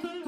Thank you.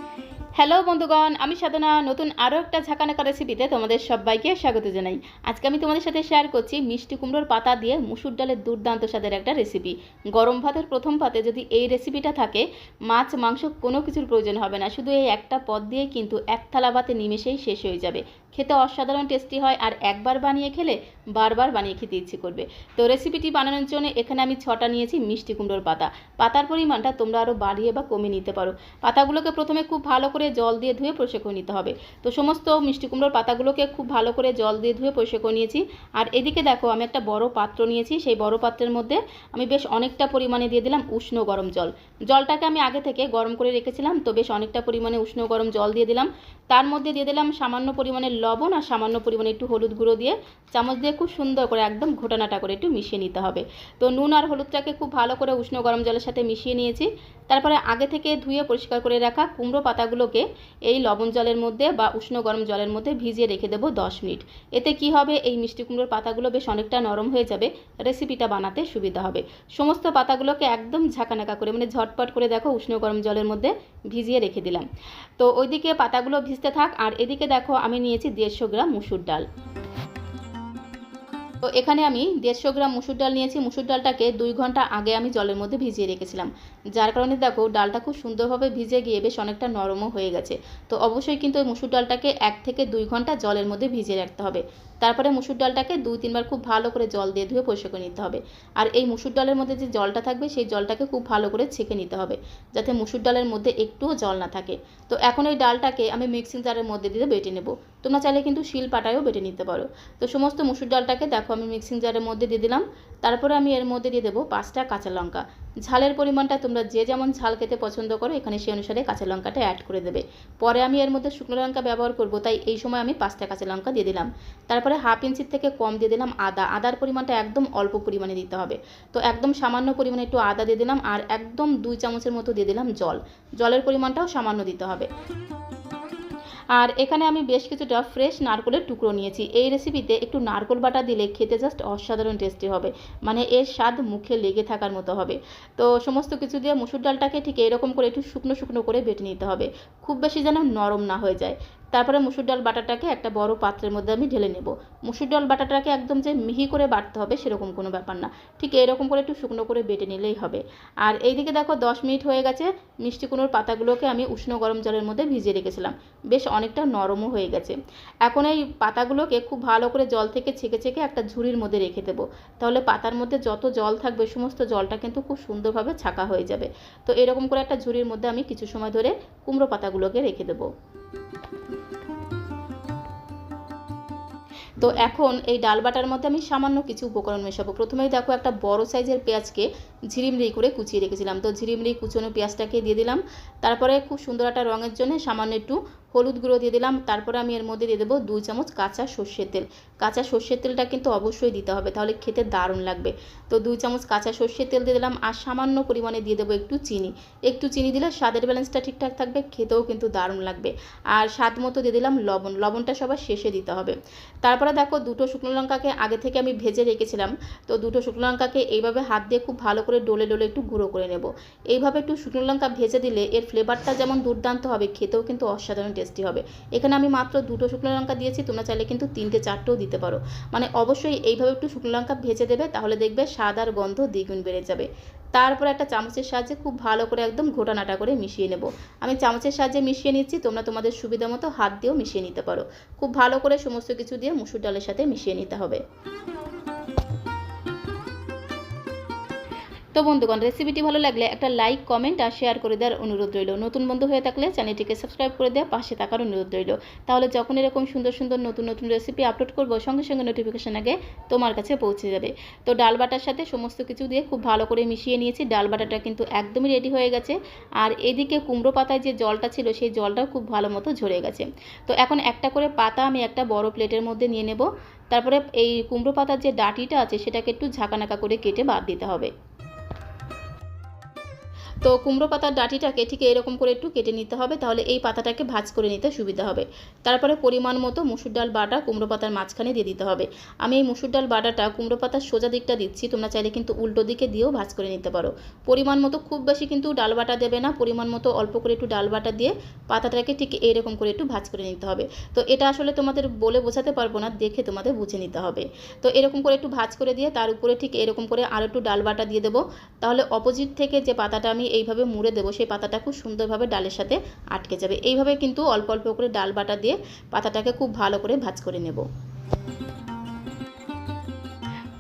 Hello বন্ধুগণ, আমি সাধনা। নতুন আরও একটা ঝাঁকানাকা রেসিপিতে তোমাদের সবাইকে স্বাগত জানাই। আজকে আমি তোমাদের সাথে শেয়ার করছি মিষ্টি কুমড়োর পাতা দিয়ে মুসুর ডালের দুর্দান্ত স্বাদের একটা রেসিপি গরম ভাতের প্রথম পাতে যদি এই রেসিপিটা থাকে, মাছ, মাংস কোনো কিছুর প্রয়োজন হবে না। শুধু এই একটা পদ দিয়ে কিন্তু এক থালা ভাতে নিমেষেই শেষ হয়ে যাবে। খেতে অসাধারণ টেস্টি হয় আর একবার বানিয়ে খেলে বারবার বানিয়ে খেতে ইচ্ছে করবে। তো রেসিপিটি বানানোর জন্য এখানে আমি ছটা নিয়েছি মিষ্টি কুমড়োর পাতা। পাতার পরিমাণটা তোমরা আরও বাড়িয়ে বা কমিয়ে নিতে পারো। পাতাগুলোকে প্রথমে খুব ভালো করে জল দিয়ে ধুয়ে পরিষ্কার করে নিতে হবে। তো সমস্ত মিষ্টি কুমড়োর পাতাগুলোকে খুব ভালো করে জল দিয়ে ধুয়ে পরিষ্কার করে নিয়েছি। আর এদিকে দেখো, আমি একটা বড় পাত্র নিয়েছি। সেই বড় পাত্রের মধ্যে আমি বেশ অনেকটা পরিমাণে দিয়ে দিলাম উষ্ণ গরম জল। জলটাকে আমি আগে থেকে গরম করে রেখেছিলাম, তো বেশ অনেকটা পরিমাণে উষ্ণ গরম জল দিয়ে দিলাম। তার মধ্যে দিয়ে দিলাম সামান্য পরিমাণে লবণ আর সামান্য পরিমাণে একটু হলুদ গুঁড়ো দিয়ে চামচ দিয়ে খুব সুন্দর করে একদম ঘোটানাটা করে একটু মিশিয়ে নিতে হবে। তো নুন আর হলুদটাকে খুব ভালো করে উষ্ণ গরম জলের সাথে মিশিয়ে নিয়েছি। তারপরে আগে থেকে ধুয়ে পরিষ্কার করে রাখা কুমড়ো পাতাগুলোকে এই লবণ জলের মধ্যে বা উষ্ণ গরম জলের মধ্যে ভিজিয়ে রেখে দেবো দশ মিনিট। এতে কি হবে? এই মিষ্টি কুমড়োর পাতাগুলো বেশ অনেকটা নরম হয়ে যাবে। রেসিপিটা বানাতে সুবিধা হবে। সমস্ত পাতাগুলোকে একদম ঝাঁকানাকা করে মানে ঝটপট করে দেখো উষ্ণ গরম জলের মধ্যে ভিজিয়ে রেখে দিলাম। তো ওইদিকে পাতাগুলো ভিজতে থাক, আর এদিকে দেখো আমি নিয়েছি দেড়শো গ্রাম মুসুর ডাল। তো এখানে আমি দেড়শো গ্রাম মুসুর ডাল নিয়েছি। মুসুর ডালটাকে দুই ঘণ্টা আগে আমি জলের মধ্যে ভিজিয়ে রেখেছিলাম। যার কারণে দেখো, ডালটা খুব সুন্দরভাবে ভিজে গিয়ে বেশ অনেকটা নরমও হয়ে গেছে। তো অবশ্যই কিন্তু মুসুর ডালটাকে এক থেকে দুই ঘণ্টা জলের মধ্যে ভিজিয়ে রাখতে হবে। তারপরে মুসুর ডালটাকে দুই তিনবার খুব ভালো করে জল দিয়ে ধুয়ে পরিষ্কার করে নিতে হবে। আর এই মুসুর ডালের মধ্যে যে জলটা থাকবে, সেই জলটাকে খুব ভালো করে ছেঁকে নিতে হবে, যাতে মুসুর ডালের মধ্যে একটুও জল না থাকে। তো এখন এই ডালটাকে আমি মিক্সিং জারের মধ্যে দিয়ে বেটে নেব। তোমরা চাইলে কিন্তু শিল পাটায়ও বেটে নিতে পারো। তো সমস্ত মুসুর ডালটাকে দেখো, আমি মিক্সিং জারের মধ্যে দিয়ে দিলাম। তারপরে আমি এর মধ্যে দিয়ে দেবো পাঁচটা কাঁচা লঙ্কা। ঝালের পরিমাণটা তোমরা যে যেমন ঝাল খেতে পছন্দ করো, এখানে সেই অনুসারে কাঁচা লঙ্কাটা অ্যাড করে দেবে। পরে আমি এর মধ্যে শুকনো লঙ্কা ব্যবহার করব, তাই এই সময় আমি পাঁচটা কাঁচা লঙ্কা দিয়ে দিলাম। তারপরে হাফ ইঞ্চির থেকে কম দিয়ে দিলাম আদা। আদার পরিমাণটা একদম অল্প পরিমাণে দিতে হবে। তো একদম সামান্য পরিমাণে একটু আদা দিয়ে দিলাম, আর একদম দুই চামচের মতো দিয়ে দিলাম জল। জলের পরিমাণটাও সামান্য দিতে হবে। আর এখানে আমি বেশ কিছুটা ফ্রেশ নারকলের টুকরো নিয়েছি। এই রেসিপিতে একটু নারকল বাটা দিলে খেতে জাস্ট অসাধারণ টেস্টি হবে। মানে এর স্বাদ মুখে লেগে থাকার মতো হবে। তো সমস্ত কিছু দিয়ে মুসুর ডালটাকে ঠিক এরকম করে একটু শুকনো শুকনো করে বেটে নিতে হবে। খুব বেশি যেন নরম না হয়ে যায়। তারপরে মুসুর ডাল বাটাটাকে একটা বড় পাত্রের মধ্যে আমি ঢেলে নেব। মুসুর ডাল বাটাটাকে একদম যে মিহি করে বাটতে হবে সেরকম কোনো ব্যাপার না। ঠিক এরকম করে একটু শুকনো করে বেটে নিলেই হবে। আর এইদিকে দেখো দশ মিনিট হয়ে গেছে, মিষ্টি কুনোর পাতাগুলোকে আমি উষ্ণ গরম জলের মধ্যে ভিজিয়ে রেখেছিলাম। বেশ অনেকটা নরমও হয়ে গেছে। এখন এই পাতাগুলোকে খুব ভালো করে জল থেকে ছেঁকে ছেঁকে একটা ঝুড়ির মধ্যে রেখে দেবো। তাহলে পাতার মধ্যে যত জল থাকবে, সমস্ত জলটা কিন্তু খুব সুন্দরভাবে ছাকা হয়ে যাবে। তো এরকম করে একটা ঝুড়ির মধ্যে আমি কিছু সময় ধরে কুমড়ো পাতাগুলোকে রেখে দেবো। তো এখন এই ডাল বাটার মধ্যে আমি সামান্য কিছু উপকরণ মেশাবো। প্রথমেই দেখো একটা বড় সাইজের পেঁয়াজকে ঝিরিমরি করে কুচিয়ে রেখেছিলাম। তো ঝিরিমরি কুচোনো পেঁয়াজটাকে দিয়ে দিলাম। তারপরে খুব সুন্দর একটা রঙের জন্য সামান্য একটু হলুদ গুঁড়ো দিয়ে দিলাম, তারপরে আমি এর মধ্যে দিয়ে দেবো দুই চামচ কাঁচা সর্ষের তেল। কাঁচা সর্ষের তেলটা কিন্তু অবশ্যই দিতে হবে, তাহলে খেতে দারুণ লাগবে। তো দুই চামচ কাঁচা সর্ষের তেল দিয়ে দিলাম, আর সামান্য পরিমাণে দিয়ে দেবো একটু চিনি। একটু চিনি দিলে স্বাদের ব্যালেন্সটা ঠিকঠাক থাকবে, খেতেও কিন্তু দারুণ লাগবে। আর স্বাদ মতো দিয়ে দিলাম লবণ, লবণটা সবার শেষে দিতে হবে। তারপরে দেখো দুটো শুকনো লঙ্কাকে আগে থেকে আমি ভেজে রেখেছিলাম, তো দুটো শুকনো লঙ্কাকে এইভাবে হাত দিয়ে খুব ভালো করে ডোলে ডোলে একটু গুঁড়ো করে নেব। এইভাবে একটু শুকনো লঙ্কা ভেজে দিলে এর ফ্লেভারটা যেমন দুর্দান্ত হবে, খেতেও কিন্তু অসাধারণ টেস্টি হবে। এখানে আমি মাত্র দুটো শুকনো লঙ্কা দিয়েছি, তোমরা চাইলে কিন্তু তিনটে চারটেও দিতে পারো। মানে অবশ্যই এইভাবে একটু শুকনো লঙ্কা ভেজে দেবে, তাহলে দেখবে স্বাদ আর গন্ধ দ্বিগুণ বেড়ে যাবে। তারপর একটা চামচের সাহায্যে খুব ভালো করে একদম ঘোটানাটা করে মিশিয়ে নেব। আমি চামচের সাহায্যে মিশিয়ে নিচ্ছি, তোমরা তোমাদের সুবিধা মতো হাত দিয়েও মিশিয়ে নিতে পারো। খুব ভালো করে সমস্ত কিছু দিয়ে মুসুর ডালের সাথে মিশিয়ে নিতে হবে। তো বন্ধুগণ রেসিপিটি ভালো লাগলে একটা লাইক কমেন্ট আর শেয়ার করে দেওয়ার অনুরোধ রইল। নতুন বন্ধু হয়ে থাকলে চ্যানেলটিকে সাবস্ক্রাইব করে দেওয়া পাশে থাকার অনুরোধ রইল। তাহলে যখন এরকম সুন্দর সুন্দর নতুন নতুন রেসিপি আপলোড করব, সঙ্গে সঙ্গে নোটিফিকেশান আগে তোমার কাছে পৌঁছে যাবে। তো ডাল বাটার সাথে সমস্ত কিছু দিয়ে খুব ভালো করে মিশিয়ে নিয়েছি। ডাল বাটাটা কিন্তু একদমই রেডি হয়ে গেছে। আর এদিকে কুমড়ো পাতায় যে জলটা ছিল, সেই জলটাও খুব ভালো মতো ঝরে গেছে। তো এখন একটা করে পাতা আমি একটা বড় প্লেটের মধ্যে নিয়ে নেব। তারপরে এই কুমড়ো পাতার যে ডাটিটা আছে, সেটাকে একটু ঝাঁকানাকা করে কেটে বাদ দিতে হবে। তো কুমড়ো পাতার ডাঁটিটাকে ঠিক এরকম করে একটু কেটে নিতে হবে, তাহলে এই পাতাটাকে ভাজ করে নিতে সুবিধা হবে। তারপরে পরিমাণ মতো মুসুর ডাল বাটা কুমড়ো পাতার মাঝখানে দিয়ে দিতে হবে। আমি এই মুসুর ডাল বাটাটা কুমড়ো পাতার সোজা দিকটা দিচ্ছি, তোমরা চাইলে কিন্তু উল্টো দিকে দিয়েও ভাজ করে নিতে পারো। পরিমাণ মতো খুব বেশি কিন্তু ডাল বাটা দেবে না, পরিমাণ মতো অল্প করে একটু ডাল বাটা দিয়ে পাতাটাকে ঠিক এইরকম করে একটু ভাজ করে নিতে হবে। তো এটা আসলে তোমাদের বলে বোঝাতে পারব না, দেখে তোমাদের বুঝে নিতে হবে। তো এরকম করে একটু ভাজ করে দিয়ে তার উপরে ঠিক এরকম করে আর একটু ডাল বাটা দিয়ে দেবো। তাহলে অপোজিট থেকে যে পাতাটা আমি এইভাবে মুড়ে দেবো। সেই পাতাটা খুব সুন্দরভাবে ডালের সাথে আটকে যাবে। এইভাবে কিন্তু অল্প অল্প করে ডাল বাটা দিয়ে পাতাটাকে খুব ভালো করে ভাজ করে নেব।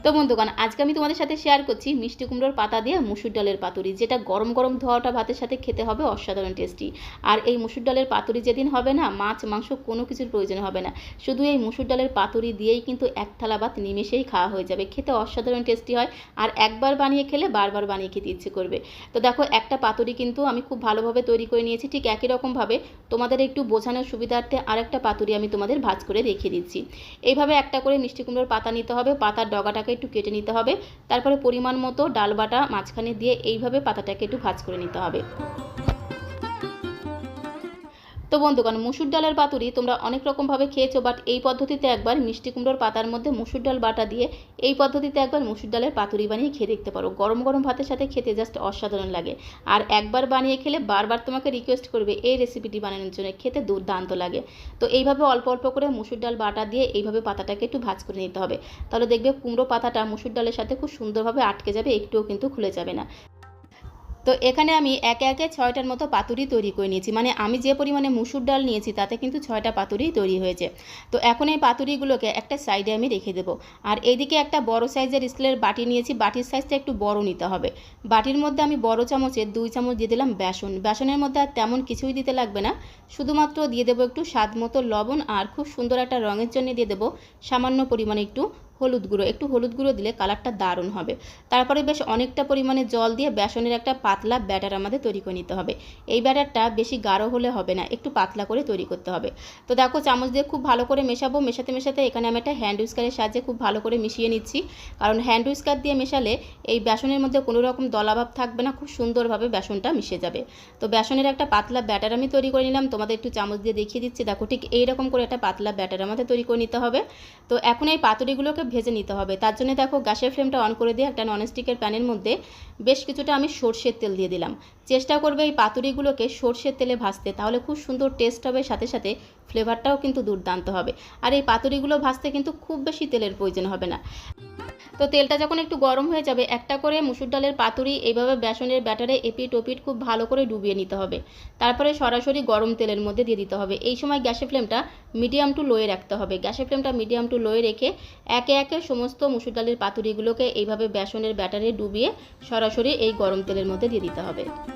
তো বন্ধুগণ, আজকে আমি তোমাদের সাথে শেয়ার করছি মিষ্টি কুমড়োর পাতা দিয়ে মুসুর ডালের পাতুরি, যেটা গরম গরম ধোয়াটা ভাতের সাথে খেতে হবে অসাধারণ টেস্টি আর এই মুসুর ডালের পাতুরি যেদিন হবে না, মাছ, মাংস কোনো কিছুর প্রয়োজন হবে না। শুধু এই মুসুর ডালের পাতুরি দিয়েই কিন্তু এক থালা ভাত নিমেষেই খাওয়া হয়ে যাবে। খেতে অসাধারণ টেস্টি হয় আর একবার বানিয়ে খেলে বারবার বানিয়ে খেতে ইচ্ছে করবে। তো দেখো, একটা পাতুরি কিন্তু আমি খুব ভালোভাবে তৈরি করে নিয়েছি, ঠিক একই রকমভাবে তোমাদের একটু বোঝানোর সুবিধার্থে আরেকটা পাতুরি আমি তোমাদের ভাজ করে দেখিয়ে দিচ্ছি। এইভাবে একটা করে মিষ্টি কুমড়োর পাতা নিতে হবে, পাতার ডগাটাকে একটু কেটে নিতে হবে। তারপরে পরিমাণ মতো ডাল বাটা মাঝখানে দিয়ে এইভাবে পাতাটাকে একটু ভাজ করে নিতে হবে। তো বন্ধুগণ, মুসুর ডালের পাতুরি তোমরা অনেক রকমভাবে খেয়েছো বাট এই পদ্ধতিতে একবার মিষ্টি কুমড়োর পাতার মধ্যে মুসুর ডাল বাটা দিয়ে এই পদ্ধতিতে একবার মুসুর ডালের পাতুরি বানিয়ে খেয়ে দেখতে পারো। গরম গরম ভাতের সাথে খেতে জাস্ট অসাধারণ লাগে। আর একবার বানিয়ে খেলে বারবার তোমাকে রিকোয়েস্ট করবে এই রেসিপিটি বানানোর জন্য, খেতে দুর্দান্ত লাগে। তো এইভাবে অল্প অল্প করে মুসুর ডাল বাটা দিয়ে এইভাবে পাতাটাকে একটু ভাজ করে নিতে হবে। তাহলে দেখবে কুমড়ো পাতাটা মুসুর ডালের সাথে খুব সুন্দরভাবে আটকে যাবে, একটুও কিন্তু খুলে যাবে না। তো এখানে আমি একে একে ছয়টার মতো পাতুরি তৈরি করে নিয়েছি। মানে আমি যে পরিমাণে মুসুর ডাল নিয়েছি, তাতে কিন্তু ছয়টা পাতুরি তৈরি হয়েছে। তো এখন এই পাতুরিগুলোকে একটা সাইডে আমি রেখে দেবো। আর এইদিকে একটা বড় সাইজের স্টিলের বাটি নিয়েছি। বাটির সাইজটা একটু বড় নিতে হবে। বাটির মধ্যে আমি বড় চামচের দুই চামচ দিয়ে দিলাম বেসন। বেসনের মধ্যে আর তেমন কিছুই দিতে লাগবে না। শুধুমাত্র দিয়ে দেবো একটু স্বাদ মতো লবণ আর খুব সুন্দর একটা রঙের জন্য দিয়ে দেবো সামান্য পরিমাণে একটু হলুদ গুঁড়ো। একটু হলুদ গুঁড়ো দিলে কালারটা দারুণ হবে। তারপরে বেশ অনেকটা পরিমাণে জল দিয়ে বেসনের একটা পাতলা ব্যাটার আমাদের তৈরি করে নিতে হবে। এই ব্যাটারটা বেশি গাঢ় হলে হবে না, একটু পাতলা করে তৈরি করতে হবে। তো দেখো, চামচ দিয়ে খুব ভালো করে মেশাবো। মেশাতে মেশাতে এখানে আমি একটা হ্যান্ড উইস্কারের সাহায্যে খুব ভালো করে মিশিয়ে নিচ্ছি। কারণ হ্যান্ড উইস্কার দিয়ে মেশালে এই বেসনের মধ্যে কোনো রকম দলাভাব থাকবে না, খুব সুন্দরভাবে বেসনটা মিশে যাবে। তো বেসনের একটা পাতলা ব্যাটার আমি তৈরি করে নিলাম। তোমাদের একটু চামচ দিয়ে দেখিয়ে দিচ্ছি। দেখো, ঠিক এইরকম করে একটা পাতলা ব্যাটার আমাদের তৈরি করে নিতে হবে। তো এখন এই পাতুরিগুলোকে ভেজে নিতে হবে। তার জন্য দেখো গ্যাসের ফ্লেমটা অন করে দিয়ে একটা ননস্টিকের প্যানের মধ্যে বেশ কিছুটা আমি সর্ষের তেল দিয়ে দিলাম। চেষ্টা করবে এই পাতুরিগুলোকে সর্ষের তেলে ভাজতে, তাহলে খুব সুন্দর টেস্ট হবে, সাথে সাথে ফ্লেভারটাও কিন্তু দুর্দান্ত হবে। আর এই পাতুরিগুলো ভাজতে কিন্তু খুব বেশি তেলের প্রয়োজন হবে না। তো তেলটা যখন একটু গরম হয়ে যাবে, একটা করে মুসুর ডালের পাতুরি, এইভাবে বেসনের ব্যাটারে এপিট ওপিট খুব ভালো করে ডুবিয়ে নিতে হবে। তারপরে সরাসরি গরম তেলের মধ্যে দিয়ে দিতে হবে। এই সময় গ্যাসের ফ্লেমটা মিডিয়াম টু লোয়ে রাখতে হবে। গ্যাসের ফ্লেমটা মিডিয়াম টু লোয়ে রেখে একে একে সমস্ত মুসুর ডালের পাতুরিগুলোকে এইভাবে বেসনের ব্যাটারে ডুবিয়ে সরাসরি এই গরম তেলের মধ্যে দিয়ে দিতে হবে।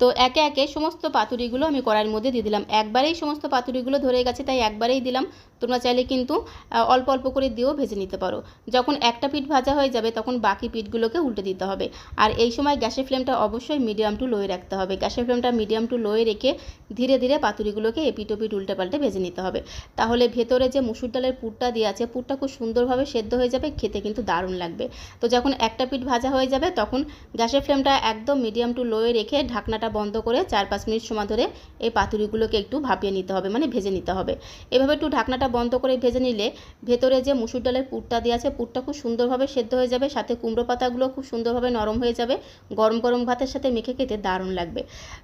তো একে একে সমস্ত পাতুরিগুলো আমি কড়াইয়ের মধ্যে দিয়ে দিলাম। একবারেই সমস্ত পাতুরিগুলো ধরে গেছে, তাই একবারেই দিলাম। তোমরা চাইলে কিন্তু অল্প অল্প করে দিয়েও ভেজে নিতে পারো। যখন একটা পিঠ ভাজা হয়ে যাবে, তখন বাকি পিঠগুলোকে উল্টে দিতে হবে। আর এই সময় গ্যাসের ফ্লেমটা অবশ্যই মিডিয়াম টু লোয়ে রাখতে হবে। গ্যাসের ফ্লেমটা মিডিয়াম টু লোয়ে রেখে ধীরে ধীরে পাতুরিগুলোকে এপিট ওপিট উল্টে পাল্টে ভেজে নিতে হবে। তাহলে ভেতরে যে মুসুর ডালের পুরটা দিয়ে আছে, পুরটা খুব সুন্দরভাবে সেদ্ধ হয়ে যাবে, খেতে কিন্তু দারুণ লাগবে। তো যখন একটা পিঠ ভাজা হয়ে যাবে, তখন গ্যাসের ফ্লেমটা একদম মিডিয়াম টু লোয়ে রেখে ঢাকনাটা বন্ধ করে চার পাঁচ মিনিট সময় ধরে এই পাতুরিগুলোকে একটু ভাপিয়ে নিতে হবে মানে ভেজে নিতে হবে। এভাবে একটু ঢাকনাটা বন্ধ করে ভেজে নিলে ভেতরে যে মুসুর ডালের পুরটা দেওয়া আছে, পুরটা খুব সুন্দরভাবে সেদ্ধ হয়ে যাবে, সাথে কুমড়ো পাতাগুলো খুব সুন্দরভাবে নরম হয়ে যাবে, গরম গরম ভাতের সাথে মেখে খেতে দারুণ লাগবে।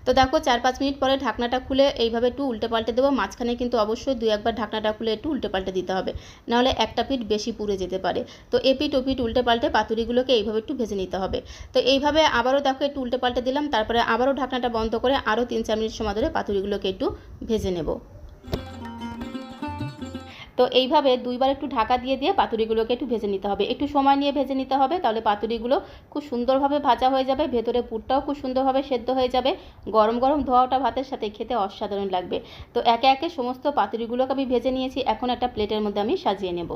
তো দেখো চার পাঁচ মিনিট পরে ঢাকনাটা খুলে এইভাবে একটু উল্টে পাল্টে দেবো, মাঝখানে কিন্তু অবশ্যই দুই একবার ঢাকনাটা খুলে একটু উল্টে পাল্টে দিতে হবে, নাহলে একটা পিঠ বেশি পুড়ে যেতে পারে। তো এপিট ওপিট উল্টে পাল্টে পাতুরিগুলোকে এইভাবে একটু ভেজে নিতে হবে। তো এইভাবে আবারও দেখো একটু উল্টে পাল্টে দিলাম, তারপরে আবারও ঢাকনাটা বন্ধ করে আরও তিন চার মিনিট সময় ধরে পাতুরিগুলোকে একটু ভেজে নেব। তো এইভাবে দুইবার একটু ঢাকা দিয়ে দিয়ে পাতুরিগুলোকে একটু ভেজে নিতে হবে। একটু সময় নিয়ে ভেজে নিতে হবে, তাহলে পাতুরিগুলো খুব সুন্দরভাবে ভাজা হয়ে যাবে, ভেতরে পুরটাও খুব সুন্দরভাবে সেদ্ধ হয়ে যাবে, গরম গরম ধোয়াটা ভাতের সাথে খেতে অসাধারণ লাগবে। তো একে একে সমস্ত পাতুরিগুলোকে আমি ভেজে নিয়েছি, এখন একটা প্লেটের মধ্যে আমি সাজিয়ে নেব।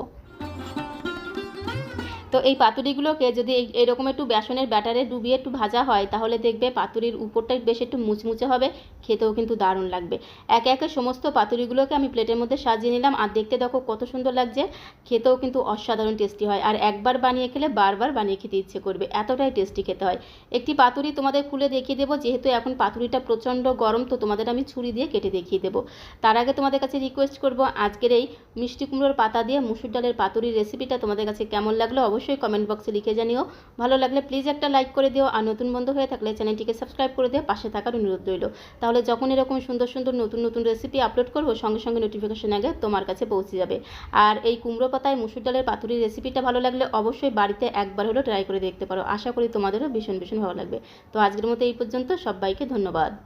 তো এই পাতুরিগুলোকে যদি এরকম একটু বেসনের ব্যাটারে ডুবিয়ে একটু ভাজা হয়, তাহলে দেখবে পাতুরির উপরটা বেশ একটু মুচমুচে হবে। খেতেও কিন্তু দারুণ লাগবে। একে একে সমস্ত পাতুরিগুলোকে আমি প্লেটের মধ্যে সাজিয়ে নিলাম আর দেখতে দেখো কত সুন্দর লাগছে। খেতেও কিন্তু অসাধারণ টেস্টি হয় আর একবার বানিয়ে খেলে বারবার বানিয়ে খেতে ইচ্ছে করবে, এতটাই টেস্টি খেতে হয়। একটি পাতুরি তোমাদের খুলে দেখিয়ে দেবো, যেহেতু এখন পাতুরিটা প্রচণ্ড গরম, তো তোমাদের আমি ছুরি দিয়ে কেটে দেখিয়ে দেবো। তার আগে তোমাদের কাছে রিকোয়েস্ট করব, আজকের এই মিষ্টি কুমড়োর পাতা দিয়ে মুসুর ডালের পাতুরির রেসিপিটা তোমাদের কাছে কেমন লাগল অবশ্যই কমেন্ট বক্সে লিখে জানিও। ভালো লাগলে প্লিজ একটা লাইক করে দিও, আর নতুন বন্ধু হয়ে থাকলে চ্যানেলটিকে সাবস্ক্রাইব করে দিও, পাশে থাকার অনুরোধ রইল। তাহলে যখন এরকম সুন্দর সুন্দর নতুন নতুন রেসিপি আপলোড করব, সঙ্গে সঙ্গে নোটিফিকেশান আগে তোমার কাছে পৌঁছে যাবে। আর এই কুমড়ো পাতায় মুসুর ডালের পাতুরি রেসিপিটা ভালো লাগলে অবশ্যই বাড়িতে একবার হলেও ট্রাই করে দেখতে পারো। আশা করি তোমাদেরও ভীষণ ভীষণ ভালো লাগবে। তো আজকের মতো এই পর্যন্ত, সবাইকে ধন্যবাদ।